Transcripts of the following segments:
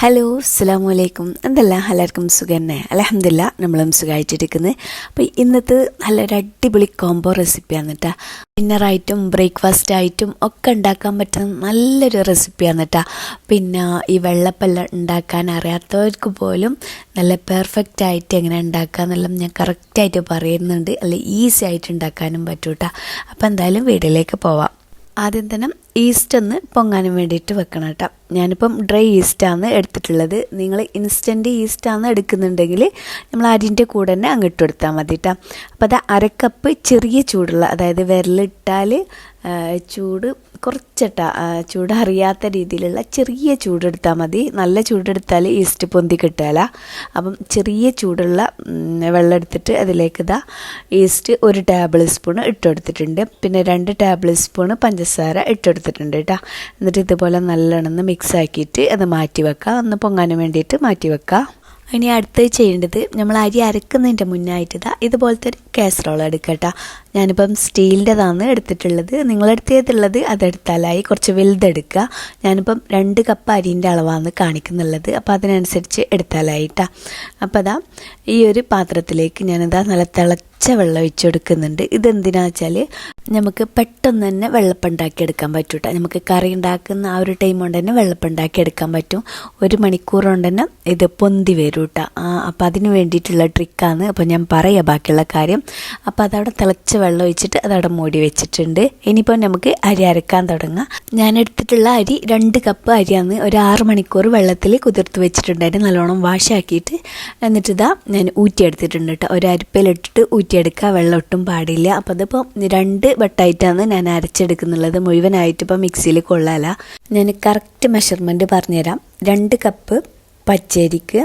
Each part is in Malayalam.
ഹലോ അസ്സാം വലൈക്കും എന്തെല്ലാം? എല്ലാവർക്കും സുഖം തന്നെ അലഹമില്ല നമ്മളും സുഖമായിട്ടിരിക്കുന്നത് അപ്പോൾ ഇന്നത്തെ നല്ലൊരു അടിപൊളി കോംബോ റെസിപ്പിയാണ് കേട്ടോ ഡിന്നറായിട്ടും ബ്രേക്ക്ഫാസ്റ്റ് ആയിട്ടും ഒക്കെ ഉണ്ടാക്കാൻ പറ്റുന്ന നല്ലൊരു റെസിപ്പിയാണ് കേട്ടോ പിന്നെ ഈ വെള്ളപ്പല്ല ഉണ്ടാക്കാൻ അറിയാത്തവർക്ക് പോലും നല്ല പെർഫെക്റ്റ് ആയിട്ട് എങ്ങനെ ഉണ്ടാക്കുക എന്നെല്ലാം ഞാൻ കറക്റ്റായിട്ട് പറയുന്നുണ്ട്. അല്ല ഈസി ആയിട്ട് ഉണ്ടാക്കാനും പറ്റൂട്ടാ അപ്പോൾ എന്തായാലും വീട്ടിലേക്ക് പോവാം. ആദ്യം തന്നെ ഈസ്റ്റ് ഒന്ന് പൊങ്ങാനും വേണ്ടിയിട്ട് വെക്കണം കേട്ടോ. ഞാനിപ്പം ഡ്രൈ ഈസ്റ്റാണ് എടുത്തിട്ടുള്ളത്. നിങ്ങൾ ഇൻസ്റ്റന്റ് ഈസ്റ്റാണ് എടുക്കുന്നുണ്ടെങ്കിൽ നമ്മൾ അരിന്റെ കൂടെ തന്നെ അങ്ങോട്ട് കൊടുത്താൽ മതി കേട്ടോ. അപ്പോൾ അത് അരക്കപ്പ് ചെറിയ ചൂടുള്ള അതായത് വിരലിട്ടാൽ ചൂട് കുറച്ചിട്ട ചൂടറിയാത്ത രീതിയിലുള്ള ചെറിയ ചൂടെടുത്താൽ മതി. നല്ല ചൂടെടുത്താൽ ഈസ്റ്റ് പൊന്തി കിട്ടുകയില്ല അപ്പം ചെറിയ ചൂടുള്ള വെള്ളം എടുത്തിട്ട് അതിലേക്ക് ഇതാ ഈസ്റ്റ് ഒരു ടേബിൾ സ്പൂൺ ഇട്ടുകൊടുത്തിട്ടുണ്ട് പിന്നെ രണ്ട് ടേബിൾ സ്പൂൺ പഞ്ചസാര ഇട്ടുകൊടുത്തിട്ടുണ്ട് കേട്ടോ. എന്നിട്ട് ഇതുപോലെ നല്ലോണം മിക്സ് ആക്കിയിട്ട് അത് മാറ്റി വെക്കുക ഒന്ന് പൊങ്ങാനും വേണ്ടിയിട്ട് മാറ്റി വെക്കുക ഇനി അടുത്ത് ചെയ്യേണ്ടത് നമ്മൾ അരി അരക്കുന്നതിന്റെ മുന്നായിട്ട് ഇതാ ഇതുപോലത്തെ ഒരു കാസറോൾ എടുക്കട്ടോ. ഞാനിപ്പം സ്റ്റീലിന്റെതാണ് എടുത്തിട്ടുള്ളത്. നിങ്ങളെടുത്തേതുള്ളത് അതെടുത്താലായി കുറച്ച് വലുതെടുക്കുക. ഞാനിപ്പം രണ്ട് കപ്പ് അരിന്റെ അളവാണ് കാണിക്കുന്നുള്ളത്. അപ്പോൾ അതിനനുസരിച്ച് എടുത്താലായിട്ടാ. അപ്പോൾ അതാ ഈ ഒരു പാത്രത്തിലേക്ക് ഞാനിതാ നല്ല തിളച്ച വെള്ളം ഒഴിച്ചു കൊടുക്കുന്നുണ്ട് ഇതെന്തിനാ വെച്ചാൽ നമുക്ക് പെട്ടെന്ന് തന്നെ വെള്ളപ്പം ഉണ്ടാക്കിയെടുക്കാൻ പറ്റും കേട്ടോ നമുക്ക് കറി ഉണ്ടാക്കുന്ന ആ ഒരു ടൈം കൊണ്ട് തന്നെ ഉണ്ടാക്കിയെടുക്കാൻ പറ്റും. ഒരു മണിക്കൂർ കൊണ്ട് തന്നെ ഇത് പൊന്തി വരും കേട്ടോ അപ്പോൾ അതിന് വേണ്ടിയിട്ടുള്ള ട്രിക്കാണ് അപ്പോൾ ഞാൻ പറയാം ബാക്കിയുള്ള കാര്യം. അപ്പോൾ അതവിടെ തിളച്ച വെള്ളം ഒഴിച്ചിട്ട് അതവിടെ മൂടി വെച്ചിട്ടുണ്ട്. ഇനിയിപ്പോൾ നമുക്ക് അരി അരക്കാൻ തുടങ്ങാം. ഞാൻ എടുത്തിട്ടുള്ള അരി രണ്ട് കപ്പ് അരിയാണ് ഒരു ആറ് മണിക്കൂർ വെള്ളത്തിൽ കുതിർത്ത് വെച്ചിട്ടുണ്ടായിരുന്നു നല്ലോണം വാഷാക്കിയിട്ട് എന്നിട്ട് ഇതാ ഞാൻ ഊറ്റിയെടുത്തിട്ടുണ്ട് കേട്ടോ. ഒരു അരിപ്പയിലിട്ടിട്ട് ഊറ്റിയെടുക്കുക. വെള്ളം ഒട്ടും പാടില്ല. അപ്പോൾ അതിപ്പോൾ രണ്ട് വട്ടായിട്ടാണ് ഞാൻ അരച്ചെടുക്കുന്നുള്ളത്. മുഴുവനായിട്ട് ഇപ്പോൾ മിക്സിയിൽ കൊള്ളാല. ഞാൻ കറക്റ്റ് മെഷർമെന്റ് പറഞ്ഞുതരാം. രണ്ട് കപ്പ് പച്ചരിക്ക്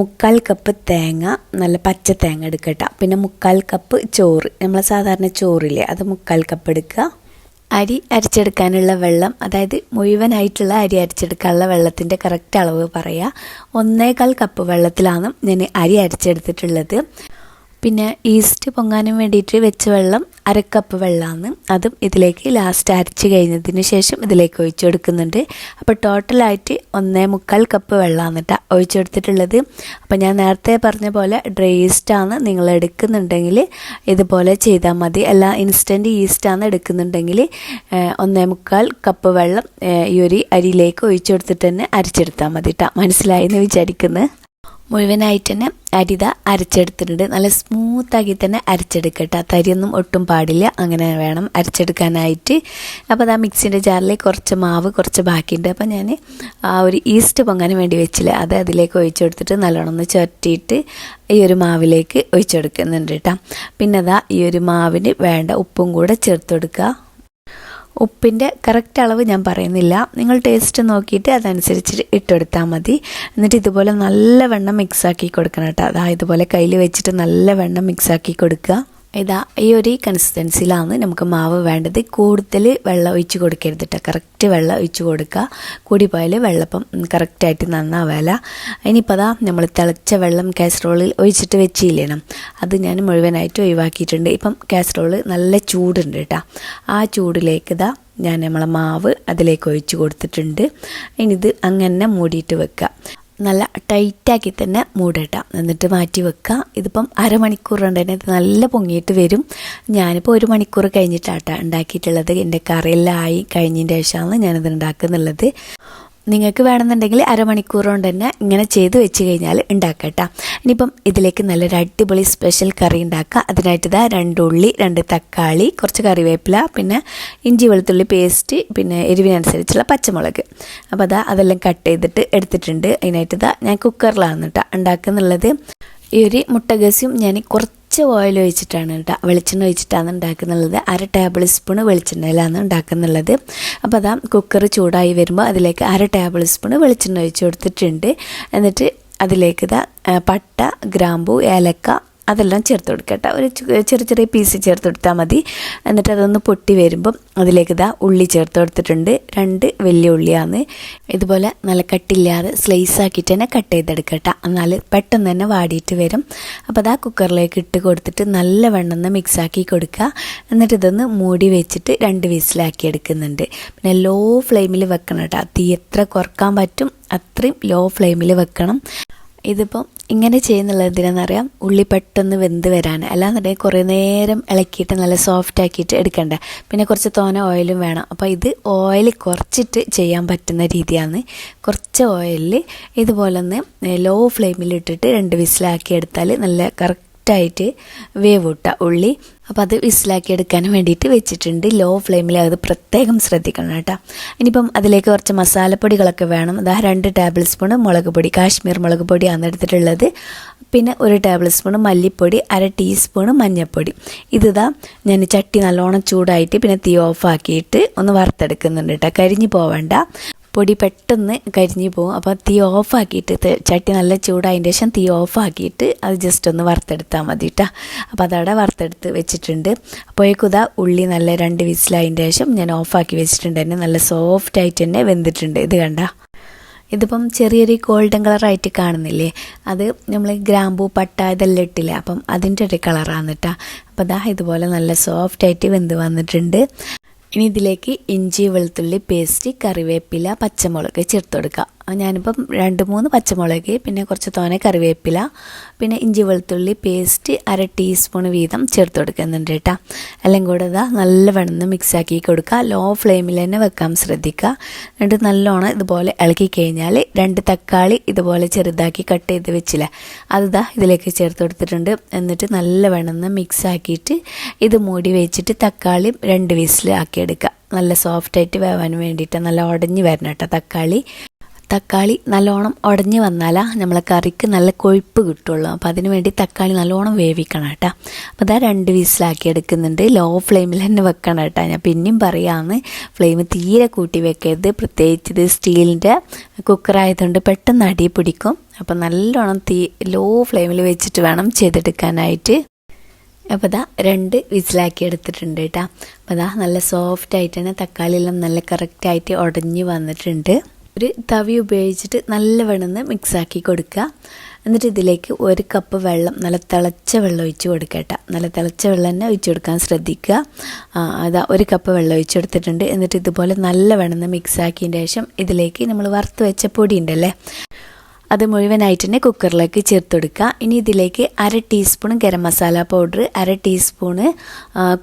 മുക്കാൽ കപ്പ് തേങ്ങ നല്ല പച്ച തേങ്ങ എടുക്കട്ട. പിന്നെ മുക്കാൽ കപ്പ് ചോറ്. നമ്മൾ സാധാരണ ചോറില്ലേ അത് മുക്കാൽ കപ്പ് എടുക്കുക. അരി അരച്ചെടുക്കാനുള്ള വെള്ളം അതായത് മുഴുവനായിട്ടുള്ള അരി അരച്ചെടുക്കാനുള്ള വെള്ളത്തിന്റെ കറക്റ്റ് അളവ് പറയുക ഒന്നേകാൽ കപ്പ് വെള്ളത്തിലാണ് ഞാൻ അരി അരച്ചെടുത്തിട്ടുള്ളത്. പിന്നെ ഈസ്റ്റ് പൊങ്ങാനും വേണ്ടിയിട്ട് വെച്ച വെള്ളം അരക്കപ്പ് വെള്ളമാണ് അതും ഇതിലേക്ക് ലാസ്റ്റ് അരച്ച് കഴിഞ്ഞതിന് ശേഷം ഇതിലേക്ക് ഒഴിച്ചു കൊടുക്കുന്നുണ്ട്. അപ്പോൾ ടോട്ടലായിട്ട് ഒന്നേ മുക്കാൽ കപ്പ് വെള്ളമാണ് കേട്ടോ ഒഴിച്ചു കൊടുത്തിട്ടുള്ളത്. അപ്പോൾ ഞാൻ നേരത്തെ പറഞ്ഞ പോലെ ഡ്രൈ ഈസ്റ്റാണ് നിങ്ങൾ എടുക്കുന്നുണ്ടെങ്കിൽ ഇതുപോലെ ചെയ്താൽ മതി. അല്ല ഇൻസ്റ്റന്റ് ഈസ്റ്റാണ് എടുക്കുന്നുണ്ടെങ്കിൽ ഒന്നേ മുക്കാൽ കപ്പ് വെള്ളം ഈ ഒരു അരിയിലേക്ക് ഒഴിച്ചു കൊടുത്തിട്ട് തന്നെ അരച്ചെടുത്താൽ മതി കേട്ടോ മനസ്സിലായി എന്ന് വിചാരിക്കുന്നത് മുഴുവനായിട്ട് തന്നെ അരിത അരച്ചെടുത്തിട്ടുണ്ട്. നല്ല സ്മൂത്താക്കി തന്നെ അരച്ചെടുക്കട്ടെ. തരിയൊന്നും ഒട്ടും പാടില്ല. അങ്ങനെ വേണം അരച്ചെടുക്കാനായിട്ട്. അപ്പോൾ അതാ മിക്സിന്റെ ജാറിൽ കുറച്ച് മാവ് കുറച്ച് ബാക്കിയുണ്ട്. അപ്പോൾ ഞാൻ ആ ഒരു ഈസ്റ്റ് പൊങ്ങാൻ വേണ്ടി വെച്ചില്ല. അത് അതിലേക്ക് ഒഴിച്ചു കൊടുത്തിട്ട് നല്ലോണം ഒന്ന് ചുരട്ടിയിട്ട് ഈ ഒരു മാവിലേക്ക് ഒഴിച്ചു കൊടുക്കുന്നുണ്ട് കേട്ടോ. പിന്നെ അതാ ഈ ഒരു മാവിന് വേണ്ട ഉപ്പും കൂടെ ചേർത്ത് കൊടുക്കുക. ഉപ്പിന്റെ കറക്റ്റ് അളവ് ഞാൻ പറയുന്നില്ല. നിങ്ങൾ ടേസ്റ്റ് നോക്കിയിട്ട് അതനുസരിച്ച് ഇട്ടെടുത്താൽ മതി. എന്നിട്ട് ഇതുപോലെ നല്ല വെണ്ണം മിക്സാക്കി കൊടുക്കണം കേട്ടോ. അതാ ഇതുപോലെ കയ്യിൽ വെച്ചിട്ട് നല്ല വെണ്ണം മിക്സാക്കി കൊടുക്കുക. ഇതാ ഈ ഒരു കൺസിസ്റ്റൻസിയിലാണ് നമുക്ക് മാവ് വേണ്ടത്. കൂടുതൽ വെള്ളം ഒഴിച്ച് കൊടുക്കരുത് കേട്ടോ കറക്റ്റ് വെള്ളം ഒഴിച്ച് കൊടുക്കുക. കൂടിപ്പോയാൽ വെള്ളപ്പം കറക്റ്റായിട്ട് നന്നാവില്ല ഇനിയിപ്പോൾ അതാ നമ്മൾ തിളച്ച വെള്ളം കാസറോളിൽ ഒഴിച്ചിട്ട് വെച്ചില്ലേണം അത് ഞാൻ മുഴുവനായിട്ട് ഒഴിവാക്കിയിട്ടുണ്ട്. ഇപ്പം കാസറോൾ നല്ല ചൂടുണ്ട് കേട്ടോ ആ ചൂടിലേക്ക് ഇതാ ഞാൻ നമ്മളെ മാവ് അതിലേക്ക് ഒഴിച്ച് കൊടുത്തിട്ടുണ്ട്. ഇനി ഇത് അങ്ങനെ മൂടിയിട്ട് വെക്കുക. നല്ല ടൈറ്റാക്കി തന്നെ മൂടിട്ടാം. എന്നിട്ട് മാറ്റി വെക്കുക ഇതിപ്പം അരമണിക്കൂർ കൊണ്ട് തന്നെ ഇത് നല്ല പൊങ്ങിയിട്ട് വരും. ഞാനിപ്പോൾ ഒരു മണിക്കൂർ കഴിഞ്ഞിട്ടാട്ടാ ഉണ്ടാക്കിയിട്ടുള്ളത്. എന്റെ കറിയെല്ലാം ആയി കഴിഞ്ഞതിന്റെ ശേഷമാണ് ഞാനിത് ഉണ്ടാക്കുന്നുള്ളത്. നിങ്ങൾക്ക് വേണമെന്നുണ്ടെങ്കിൽ അരമണിക്കൂർ കൊണ്ട് തന്നെ ഇങ്ങനെ ചെയ്ത് വെച്ച് കഴിഞ്ഞാൽ ഉണ്ടാക്കട്ട. ഇനിയിപ്പം ഇതിലേക്ക് നല്ലൊരു അടിപൊളി സ്പെഷ്യൽ കറി ഉണ്ടാക്കുക അതിനായിട്ട് ഇതാ രണ്ട് ഉള്ളി രണ്ട് തക്കാളി കുറച്ച് കറിവേപ്പില പിന്നെ ഇഞ്ചി വെളുത്തുള്ളി പേസ്റ്റ് പിന്നെ എരിവിനനുസരിച്ചുള്ള പച്ചമുളക്. അപ്പോൾ അതാ അതെല്ലാം കട്ട് ചെയ്തിട്ട് എടുത്തിട്ടുണ്ട്. അതിനായിട്ട് ഇതാ ഞാൻ കുക്കറിലാണ് കേട്ടോ ഉണ്ടാക്കുന്നുള്ളത്. ഈ ഒരു മുട്ടഗസ്യം ഞാൻ കുറച്ച് കുറച്ച് ഓയിൽ ഒഴിച്ചിട്ടാണ് വെളിച്ചെണ്ണ ഒഴിച്ചിട്ടാണ് ഉണ്ടാക്കുന്നുള്ളത്. അര ടേബിൾ സ്പൂൺ വെളിച്ചെണ്ണയിലാണ് ഉണ്ടാക്കുന്നുള്ളത്. അപ്പോൾ അതാ കുക്കർ ചൂടായി വരുമ്പോൾ അതിലേക്ക് അര ടേബിൾ സ്പൂൺ വെളിച്ചെണ്ണ ഒഴിച്ച് കൊടുത്തിട്ടുണ്ട്. എന്നിട്ട് അതിലേക്ക് ഇതാ പട്ട ഗ്രാമ്പു ഏലക്ക അതെല്ലാം ചേർത്ത് കൊടുക്കുക കേട്ടോ ഒരു ചെറിയ ചെറിയ പീസ് ചേർത്ത് കൊടുത്താൽ മതി. എന്നിട്ട് അതൊന്ന് പൊട്ടി വരുമ്പം അതിലേക്ക് ഇതാ ഉള്ളി ചേർത്ത് കൊടുത്തിട്ടുണ്ട്. രണ്ട് വലിയ ഉള്ളിയാണ്. ഇതുപോലെ നല്ല കട്ടില്ലാതെ സ്ലൈസ് ആക്കിയിട്ട് തന്നെ കട്ട് ചെയ്തെടുക്കട്ടെ. കേട്ടോ എന്നാൽ പെട്ടെന്ന് തന്നെ വാടിയിട്ട് വരും. അപ്പോൾ അതാ കുക്കറിലേക്ക് ഇട്ട് കൊടുത്തിട്ട് നല്ല വെണ്ണം മിക്സാക്കി കൊടുക്കുക. എന്നിട്ട് ഇതൊന്ന് മൂടി വെച്ചിട്ട് രണ്ട് വിസിലാക്കി എടുക്കുന്നുണ്ട്. പിന്നെ ലോ ഫ്ലെയിമിൽ വെക്കണം കേട്ടോ. തീ എത്ര കുറയ്ക്കാൻ പറ്റും അത്രയും ലോ ഫ്ലെയിമിൽ വെക്കണം. ഇതിപ്പം ഇങ്ങനെ ചെയ്യുന്നുള്ളത് എന്തിനാണെന്നറിയാം ഉള്ളി പെട്ടെന്ന് വെന്ത് വരാൻ. അല്ലാന്നുണ്ടെങ്കിൽ കുറേ നേരം ഇളക്കിയിട്ട് നല്ല സോഫ്റ്റ് ആക്കിയിട്ട് എടുക്കണ്ട. പിന്നെ കുറച്ച് തോന ഓയിലും വേണം. അപ്പോൾ ഇത് ഓയിൽ കുറച്ചിട്ട് ചെയ്യാൻ പറ്റുന്ന രീതിയാണ്. കുറച്ച് ഓയിലിൽ ഇതുപോലെ ഒന്ന് ലോ ഫ്ലെയിമിൽ ഇട്ടിട്ട് രണ്ട് വിസിലാക്കി എടുത്താൽ നല്ല കറക്റ്റായിട്ട് വേവൂട്ട ഉള്ളി. അപ്പോൾ അത് വിസിലാക്കി എടുക്കാൻ വേണ്ടിയിട്ട് വെച്ചിട്ടുണ്ട്. ലോ ഫ്ലെയിമിൽ അത് പ്രത്യേകം ശ്രദ്ധിക്കണം കേട്ടോ. ഇനിയിപ്പം അതിലേക്ക് കുറച്ച് മസാലപ്പൊടികളൊക്കെ വേണം. അതാ രണ്ട് ടേബിൾ സ്പൂൺ മുളക് പൊടി കാശ്മീർ മുളക് പൊടിയാണ് എടുത്തിട്ടുള്ളത്. പിന്നെ ഒരു ടേബിൾ സ്പൂൺ മല്ലിപ്പൊടി അര ടീസ്പൂൺ മഞ്ഞൾപ്പൊടി ഇതാ ഞാൻ ചട്ടി നല്ലോണം ചൂടായിട്ട് പിന്നെ തീ ഓഫാക്കിയിട്ട് ഒന്ന് വറുത്തെടുക്കുന്നുണ്ട് കേട്ടോ. കരിഞ്ഞു പോവണ്ട. പൊടി പെട്ടെന്ന് കരിഞ്ഞു പോകും. അപ്പോൾ തീ ഓഫാക്കിയിട്ട് ചട്ടി നല്ല ചൂടായതിന്റെ ശേഷം തീ ഓഫാക്കിയിട്ട് അത് ജസ്റ്റ് ഒന്ന് വറുത്തെടുത്താൽ മതി കേട്ടോ അപ്പോൾ അതവിടെ വറുത്തെടുത്ത് വെച്ചിട്ടുണ്ട്. അപ്പോഴേക്കുതാ ഉള്ളി നല്ല രണ്ട് വിസിലായതിന്റെ ശേഷം ഞാൻ ഓഫാക്കി വെച്ചിട്ടുണ്ട്. തന്നെ നല്ല സോഫ്റ്റ് ആയിട്ട് തന്നെ വെന്തിട്ടുണ്ട്. ഇത് കണ്ട? ഇതിപ്പം ചെറിയൊരു ഗോൾഡൻ കളറായിട്ട് കാണുന്നില്ലേ? അത് നമ്മൾ ഗ്രാമ്പൂ പട്ട ഇതെല്ലാം ഇട്ടില്ലേ? അപ്പം അതിന്റെ ഒരു കളറാണ് കേട്ടോ അപ്പോൾ ദാ ഇതുപോലെ നല്ല സോഫ്റ്റായിട്ട് വെന്ത് വന്നിട്ടുണ്ട്. ഇനി ഇതിലേക്ക് ഇഞ്ചി വെളുത്തുള്ളി പേസ്റ്റ് കറിവേപ്പില പച്ചമുളക് ചേർത്ത് കൊടുക്കുക ഞാനിപ്പം രണ്ട് മൂന്ന് പച്ചമുളക് പിന്നെ കുറച്ച് തോനെ കറിവേപ്പില പിന്നെ ഇഞ്ചി വെളുത്തുള്ളി പേസ്റ്റ് അര ടീസ്പൂൺ വീതം ചേർത്ത് കൊടുക്കുന്നുണ്ട് കേട്ടോ എല്ലാം കൂടെ ഇതാ മിക്സ് ആക്കി കൊടുക്കുക. ലോ ഫ്ലെയിമിൽ തന്നെ വെക്കാൻ ശ്രദ്ധിക്കുക. എന്നിട്ട് നല്ലോണം ഇതുപോലെ ഇളക്കി കഴിഞ്ഞാൽ രണ്ട് തക്കാളി ഇതുപോലെ ചെറുതാക്കി കട്ട് ചെയ്ത് വെച്ചില്ലേ അതിതാ ഇതിലേക്ക് ചേർത്ത് കൊടുത്തിട്ടുണ്ട്. എന്നിട്ട് നല്ല വെണ്ണം മിക്സ് ആക്കിയിട്ട് ഇത് മൂടി വെച്ചിട്ട് തക്കാളി രണ്ട് വിസിൽ ആക്കിയെടുക്കുക നല്ല സോഫ്റ്റായിട്ട് വേവാൻ വേണ്ടിയിട്ട് നല്ല ഉടഞ്ഞ് വരണം കേട്ടോ തക്കാളി. തക്കാളി നല്ലോണം ഉടഞ്ഞ് വന്നാലാ നമ്മളെ കറിക്ക് നല്ല കൊഴുപ്പ് കിട്ടുള്ളൂ. അപ്പോൾ അതിന് വേണ്ടി തക്കാളി നല്ലോണം വേവിക്കണം കേട്ടോ. അപ്പോൾ അതാ രണ്ട് വീസിലാക്കി എടുക്കുന്നുണ്ട്. ലോ ഫ്ലെയിമിൽ തന്നെ വെക്കണം കേട്ടോ. ഞാൻ പിന്നെയും പറയാമെന്ന് ഫ്ലെയിം തീരെ കൂട്ടി വെക്കരുത്. പ്രത്യേകിച്ച് ഇത് സ്റ്റീലിന്റെ കുക്കറായതുകൊണ്ട് പെട്ടെന്ന് അടി പിടിക്കും. അപ്പോൾ നല്ലോണം തീ ലോ ഫ്ലെയിമിൽ വെച്ചിട്ട് വേണം ചെയ്തെടുക്കാനായിട്ട്. അപ്പോൾ ഇതാ രണ്ട് വിസിലാക്കി എടുത്തിട്ടുണ്ട് കേട്ടോ. അപ്പോൾ ഇതാ നല്ല സോഫ്റ്റ് ആയിട്ട് തന്നെ തക്കാളിയെല്ലാം നല്ല കറക്റ്റായിട്ട് ഉടഞ്ഞ് വന്നിട്ടുണ്ട്. ഒരു തവി ഉപയോഗിച്ചിട്ട് നല്ല വെണ്ണെന്ന് മിക്സാക്കി കൊടുക്കുക. എന്നിട്ട് ഇതിലേക്ക് ഒരു കപ്പ് വെള്ളം നല്ല തിളച്ച വെള്ളം ഒഴിച്ച് കൊടുക്കട്ടെ കേട്ടോ. നല്ല തിളച്ച വെള്ളം തന്നെ ഒഴിച്ച് കൊടുക്കാൻ ശ്രദ്ധിക്കുക. അതാ ഒരു കപ്പ് വെള്ളം ഒഴിച്ച് കൊടുത്തിട്ടുണ്ട്. എന്നിട്ട് ഇതുപോലെ നല്ല വെണ്ണം മിക്സാക്കിയതിന് ശേഷം ഇതിലേക്ക് നമ്മൾ വറുത്ത് വെച്ച പൊടി ഉണ്ടല്ലേ അത് മുഴുവനായിട്ട് തന്നെ കുക്കറിലേക്ക് ചേർത്ത് കൊടുക്കുക ഇനി ഇതിലേക്ക് അര ടീസ്പൂൺ ഗരം മസാല പൗഡർ അര ടീസ്പൂണ്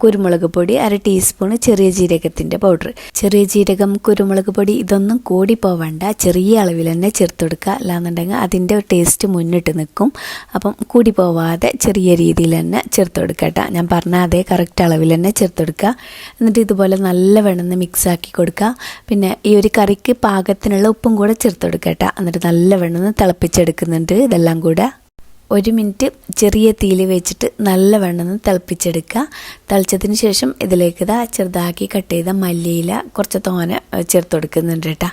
കുരുമുളക് പൊടി അര ടീസ്പൂണ് ചെറിയ ജീരകത്തിന്റെ പൗഡർ. ചെറിയ ജീരകം കുരുമുളക് പൊടി ഇതൊന്നും കൂടി പോവണ്ട. ചെറിയ അളവിൽ തന്നെ ചേർത്ത് കൊടുക്കുക അല്ലാന്നുണ്ടെങ്കിൽ അതിന്റെ ടേസ്റ്റ് മുന്നിട്ട് നിൽക്കും. അപ്പം കൂടി പോവാതെ ചെറിയ രീതിയിൽ തന്നെ ചേർത്ത് ഞാൻ പറഞ്ഞ അതേ കറക്റ്റ് അളവിൽ തന്നെ ചേർത്ത് കൊടുക്കുക എന്നിട്ട് ഇതുപോലെ നല്ല വെണ്ണം മിക്സാക്കി കൊടുക്കുക. പിന്നെ ഈ ഒരു കറിക്ക് പാകത്തിനുള്ള ഉപ്പും കൂടെ ചേർത്ത് എന്നിട്ട് നല്ല വെണ്ണെന്ന് തിളപ്പിച്ചെടുക്കുന്നുണ്ട്. ഇതെല്ലാം കൂടെ ഒരു മിനിറ്റ് ചെറിയ തീയിൽ വെച്ചിട്ട് നല്ല വെണ്ണെന്ന് തിളപ്പിച്ചെടുക്കുക. തിളച്ചതിന് ശേഷം ഇതിലേക്ക് ഇതാ ചെറുതാക്കി കട്ട് ചെയ്ത മല്ലിയില കുറച്ച് തോന ചേർത്ത് കൊടുക്കുന്നുണ്ട് കേട്ടോ.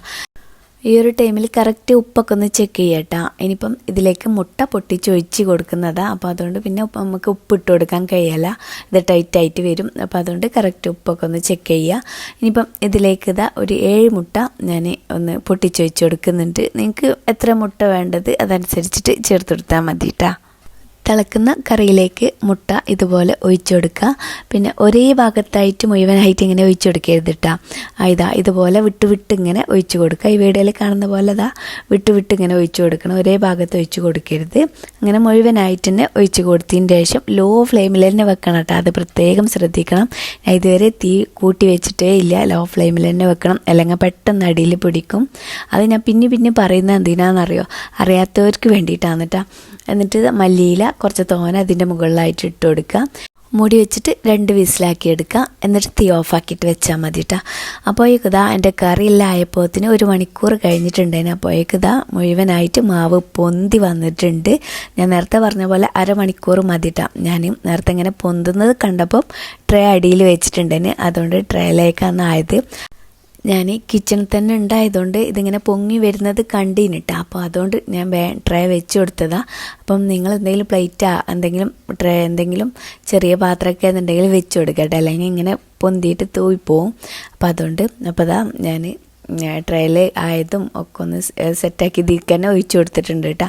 ഈ ഒരു ടൈമിൽ കറക്റ്റ് ഉപ്പൊക്കെ ഒന്ന് ചെക്ക് ചെയ്യട്ടാ. ഇനിയിപ്പം ഇതിലേക്ക് മുട്ട പൊട്ടിച്ച് ഒഴിച്ച് കൊടുക്കുന്നതാണ് അപ്പോൾ അതുകൊണ്ട് പിന്നെ നമുക്ക് ഉപ്പ് ഇട്ട് കൊടുക്കാൻ കഴിയല്ല. ഇത് ടൈറ്റ് ആയിട്ട് വരും. അപ്പോൾ അതുകൊണ്ട് കറക്റ്റ് ഉപ്പൊക്കെ ഒന്ന് ചെക്ക് ചെയ്യുക ഇനിയിപ്പം ഇതിലേക്ക് ഇതാ ഒരു ഏഴ് മുട്ട ഞാൻ ഒന്ന് പൊട്ടിച്ച് ഒഴിച്ച് കൊടുക്കുന്നുണ്ട്. നിങ്ങൾക്ക് എത്ര മുട്ട വേണ്ടത് അതനുസരിച്ചിട്ട് ചേർത്ത് കൊടുത്താൽ മതി കേട്ടോ തിളക്കുന്ന കറിയിലേക്ക് മുട്ട ഇതുപോലെ ഒഴിച്ചു കൊടുക്കുക പിന്നെ ഒരേ ഭാഗത്തായിട്ട് മുഴുവനായിട്ട് ഇങ്ങനെ ഒഴിച്ചു കൊടുക്കരുത് കേട്ടോ ഇതാ ഇതുപോലെ വിട്ടുവിട്ട് വിട്ട് ഇങ്ങനെ ഒഴിച്ചു കൊടുക്കുക. ഈ വീഡിയോയിൽ കാണുന്ന പോലെ ഇതാ വിട്ടുവിട്ട് വിട്ട് ഇങ്ങനെ ഒഴിച്ചു കൊടുക്കണം. ഒരേ ഭാഗത്ത് ഒഴിച്ചു കൊടുക്കരുത്. അങ്ങനെ മുഴുവനായിട്ട് തന്നെ ഒഴിച്ചു കൊടുത്തതിന് ശേഷം ലോ ഫ്ലെയിമിൽ തന്നെ വെക്കണം കേട്ടോ അത് പ്രത്യേകം ശ്രദ്ധിക്കണം. ഇതുവരെ തീ കൂട്ടി വെച്ചിട്ടേ ഇല്ല. ലോ ഫ്ലെയിമിൽ തന്നെ വെക്കണം. അല്ലെങ്കിൽ പെട്ടെന്ന് അടിയിൽ പിടിക്കും. അത് ഞാൻ പിന്നെ പിന്നെ പറയുന്നത് എന്തിനാണെന്നറിയോ? അറിയാത്തവർക്ക് വേണ്ടിയിട്ടാണ് കേട്ടോ എന്നിട്ട് മല്ലിയില കുറച്ച് തോന അതിന്റെ മുകളിലായിട്ട് ഇട്ട് കൊടുക്കുക. മൂടി വെച്ചിട്ട് രണ്ട് വിസിലാക്കി എടുക്കുക. എന്നിട്ട് തീ ഓഫാക്കിയിട്ട് വെച്ചാൽ മതി കേട്ടോ അപ്പോഴേക്ക് ഇതാ എന്റെ കറിയെല്ലാം ആയപ്പോത്തിന് ഒരു മണിക്കൂർ കഴിഞ്ഞിട്ടുണ്ടായിരുന്നു അപ്പോഴേക്ക് ഇതാ മുഴുവനായിട്ട് മാവ് പൊന്തി വന്നിട്ടുണ്ട്. ഞാൻ നേരത്തെ പറഞ്ഞ പോലെ അരമണിക്കൂർ കേട്ടോ ഞാൻ നേരത്തെ ഇങ്ങനെ പൊന്തുന്നത് കണ്ടപ്പം ട്രേ അടിയിൽ വെച്ചിട്ടുണ്ടായിന്. അതുകൊണ്ട് ട്രേയിലേക്കാണ് ആയത്. ഞാൻ കിച്ചണിൽ തന്നെ ഉണ്ടായതുകൊണ്ട് ഇതിങ്ങനെ പൊങ്ങി വരുന്നത് കണ്ടിന്നിട്ട് അപ്പോൾ അതുകൊണ്ട് ഞാൻ ട്രേ വെച്ച് കൊടുത്തതാണ് അപ്പം നിങ്ങൾ എന്തെങ്കിലും പ്ലേറ്റാ എന്തെങ്കിലും ട്രേ എന്തെങ്കിലും ചെറിയ പാത്രമൊക്കെ എന്നുണ്ടെങ്കിൽ വെച്ച് കൊടുക്കട്ടെ. അല്ലെങ്കിൽ ഇങ്ങനെ പൊന്തിയിട്ട് തൂയിപ്പോവും. അപ്പോൾ അതുകൊണ്ട് അപ്പോൾ അതാ ഞാൻ ട്രേയിൽ ആയതും ഒക്കെ ഒന്ന് സെറ്റാക്കി ഇതിൽ തന്നെ ഒഴിച്ചു കൊടുത്തിട്ടുണ്ട് കേട്ടോ.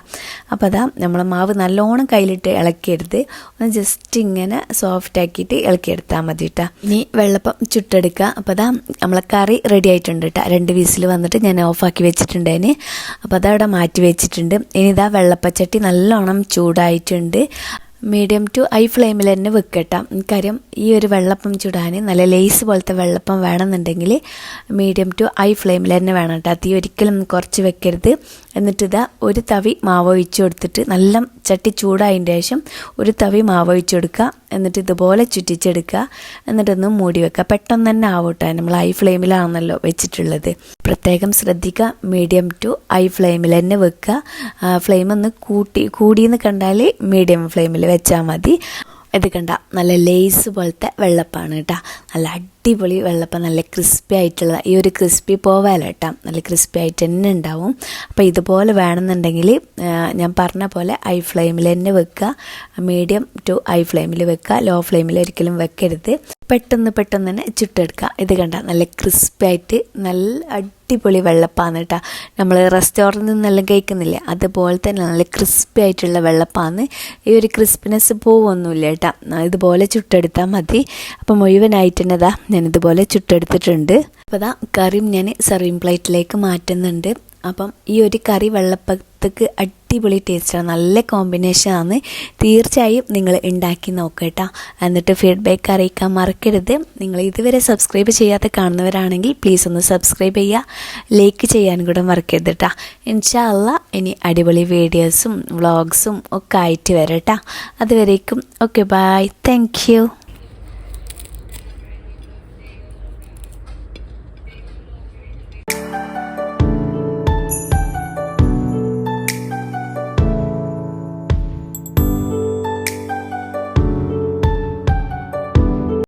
അപ്പോൾ അതാ നമ്മൾ മാവ് നല്ലോണം കയ്യിലിട്ട് ഇളക്കിയെടുത്ത് ഒന്ന് ജസ്റ്റ് ഇങ്ങനെ സോഫ്റ്റ് ആക്കിയിട്ട് ഇളക്കിയെടുത്താൽ മതി കേട്ടോ. ഇനി വെള്ളപ്പം ചുട്ടെടുക്കുക. അപ്പോൾ അതാ നമ്മളെ കറി റെഡി ആയിട്ടുണ്ട് കേട്ടോ. രണ്ട് വീസിൽ വന്നിട്ട് ഞാൻ ഓഫാക്കി വെച്ചിട്ടുണ്ട് അതിന്. അപ്പോൾ അതവിടെ മാറ്റി വെച്ചിട്ടുണ്ട്. ഇനി ഇതാ വെള്ളപ്പച്ചട്ടി നല്ലോണം ചൂടായിട്ടുണ്ട്. മീഡിയം ടു ഹൈ ഫ്ലെയിമിൽ തന്നെ വെക്കട്ടാം. കാര്യം ഈ ഒരു വെള്ളപ്പം ചുടാൻ നല്ല ലേസ് പോലത്തെ വെള്ളപ്പം വേണമെന്നുണ്ടെങ്കിൽ മീഡിയം ടു ഹൈ ഫ്ലെയിമിൽ തന്നെ വേണം കേട്ടോ. തീ ഒരിക്കലും കുറച്ച് വെക്കരുത്. എന്നിട്ട് ഇതാ ഒരു തവി മാവ് ഒഴിച്ചു കൊടുത്തിട്ട് നല്ല ചട്ടി ചൂടായതിന്റെ ശേഷം ഒരു തവി മാവ് ഒഴിച്ച് കൊടുക്കുക. എന്നിട്ട് ഇതുപോലെ ചുറ്റിച്ചെടുക്കുക. എന്നിട്ടൊന്ന് മൂടി വെക്കുക. പെട്ടെന്ന് തന്നെ ആവട്ടെ. നമ്മൾ ഹൈ ഫ്ലെയിമിലാണല്ലോ വെച്ചിട്ടുള്ളത്. പ്രത്യേകം ശ്രദ്ധിക്കുക. മീഡിയം ടു ഹൈ ഫ്ലെയിമിൽ തന്നെ വെക്കുക. ഫ്ലെയിം ഒന്ന് കൂട്ടി കൂടിയെന്ന് കണ്ടാൽ മീഡിയം ഫ്ലെയിമിൽ വെച്ചാൽ മതി. ഇത് കണ്ട നല്ല ലേസ് പോലത്തെ വെള്ളപ്പാണ് കേട്ടോ. നല്ല അടിപൊളി വെള്ളപ്പം നല്ല ക്രിസ്പി ആയിട്ടുള്ള ഈ ഒരു ക്രിസ്പി പോവാല കേട്ടോ നല്ല ക്രിസ്പി ആയിട്ട് തന്നെ ഉണ്ടാവും. അപ്പോൾ ഇതുപോലെ വേണമെന്നുണ്ടെങ്കിൽ ഞാൻ പറഞ്ഞ പോലെ ഹൈ ഫ്ലെയിമിൽ തന്നെ വെക്കുക. മീഡിയം ടു ഹൈ ഫ്ലെയിമിൽ വെക്കുക. ലോ ഫ്ലെയിമിൽ ഒരിക്കലും വെക്കരുത്. പെട്ടെന്ന് പെട്ടെന്ന് തന്നെ ചുട്ടെടുക്കുക. ഇത് കണ്ട നല്ല ക്രിസ്പി ആയിട്ട് നല്ല അടിപൊളി വെള്ളപ്പാന്ന് കേട്ടോ നമ്മൾ റെസ്റ്റോറന്റിൽ നിന്നെല്ലാം കഴിക്കുന്നില്ലേ? അതുപോലെ തന്നെ നല്ല ക്രിസ്പി ആയിട്ടുള്ള വെള്ളപ്പാന്ന്. ഈ ഒരു ക്രിസ്പിനെസ് പോവൊന്നുമില്ല കേട്ടോ ഇതുപോലെ ചുട്ടെടുത്താൽ മതി. അപ്പോൾ മുഴുവനായിട്ട് തന്നെ ഞാനിതുപോലെ ചുട്ടെടുത്തിട്ടുണ്ട്. അപ്പോൾ അതാ കറിയും ഞാൻ സെർവിങ് പ്ലേറ്റിലേക്ക് മാറ്റുന്നുണ്ട്. അപ്പം ഈ ഒരു കറി വെള്ളപ്പത്തേക്ക് അടിപൊളി ടേസ്റ്റാണ് നല്ല കോമ്പിനേഷൻ ആണ്. തീർച്ചയായും നിങ്ങൾ ഉണ്ടാക്കി നോക്കട്ടോ. എന്നിട്ട് ഫീഡ്ബാക്ക് അറിയിക്കാൻ മറക്കരുത്. നിങ്ങൾ ഇതുവരെ സബ്സ്ക്രൈബ് ചെയ്യാതെ കാണുന്നവരാണെങ്കിൽ പ്ലീസ് ഒന്ന് സബ്സ്ക്രൈബ് ചെയ്യുക ലൈക്ക് ചെയ്യാൻ കൂടെ മറക്കരുത് കേട്ടോ ഇൻഷാല്ല ഇനി അടിപൊളി വീഡിയോസും വ്ളോഗ്സും ഒക്കെ ആയിട്ട് വരട്ടാ. അതുവരേക്കും ഓക്കെ ബായ് താങ്ക്